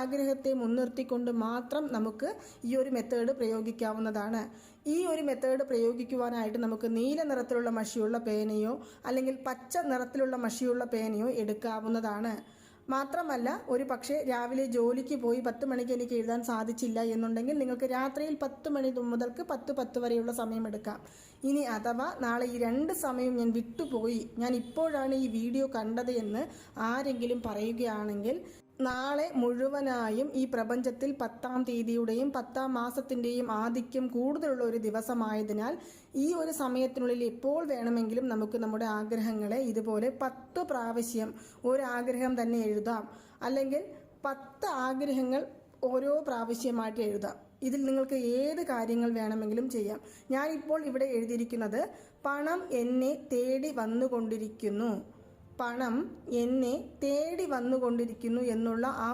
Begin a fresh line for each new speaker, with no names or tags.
ആഗ്രഹത്തെ മുൻനിർത്തിക്കൊണ്ട് മാത്രം നമുക്ക് ഈ ഒരു മെത്തേഡ് പ്രയോഗിക്കാവുന്നതാണ്. ഈ ഒരു മെത്തേഡ് പ്രയോഗിക്കുവാനായിട്ട് നമുക്ക് നീല നിറത്തിലുള്ള മഷിയുള്ള പേനയോ അല്ലെങ്കിൽ പച്ച നിറത്തിലുള്ള മഷിയുള്ള പേനയോ എടുക്കാവുന്നതാണ്. മാത്രമല്ല ഒരു പക്ഷേ രാവിലെ ജോലിക്ക് പോയി പത്ത് മണിക്ക് എനിക്ക് എഴുതാൻ സാധിച്ചില്ല എന്നുണ്ടെങ്കിൽ നിങ്ങൾക്ക് രാത്രിയിൽ പത്ത് മണി മുതൽക്ക് പത്ത് പത്ത് വരെയുള്ള സമയം എടുക്കാം. ഇനി അഥവാ നാളെ ഈ രണ്ട് സമയം ഞാൻ വിട്ടുപോയി ഞാൻ ഇപ്പോഴാണ് ഈ വീഡിയോ കണ്ടത് എന്ന് ആരെങ്കിലും പറയുകയാണെങ്കിൽ നാളെ മുഴുവനായും ഈ പ്രപഞ്ചത്തിൽ പത്താം തീയതിയുടെയും പത്താം മാസത്തിന്റെയും ആധിക്യം കൂടുതലുള്ള ഒരു ദിവസമായതിനാൽ ഈ ഒരു സമയത്തിനുള്ളിൽ എപ്പോൾ വേണമെങ്കിലും നമുക്ക് നമ്മുടെ ആഗ്രഹങ്ങളെ ഇതുപോലെ പത്ത് പ്രാവശ്യം ഒരാഗ്രഹം തന്നെ എഴുതാം. അല്ലെങ്കിൽ പത്ത് ആഗ്രഹങ്ങൾ ഓരോ പ്രാവശ്യമായിട്ട് എഴുതാം. ഇതിൽ നിങ്ങൾക്ക് ഏത് കാര്യങ്ങൾ വേണമെങ്കിലും ചെയ്യാം. ഞാനിപ്പോൾ ഇവിടെ എഴുതിയിരിക്കുന്നത് പണം എന്നെ തേടി വന്നുകൊണ്ടിരിക്കുന്നു. പണം എന്നെ തേടി വന്നുകൊണ്ടിരിക്കുന്നു എന്നുള്ള ആ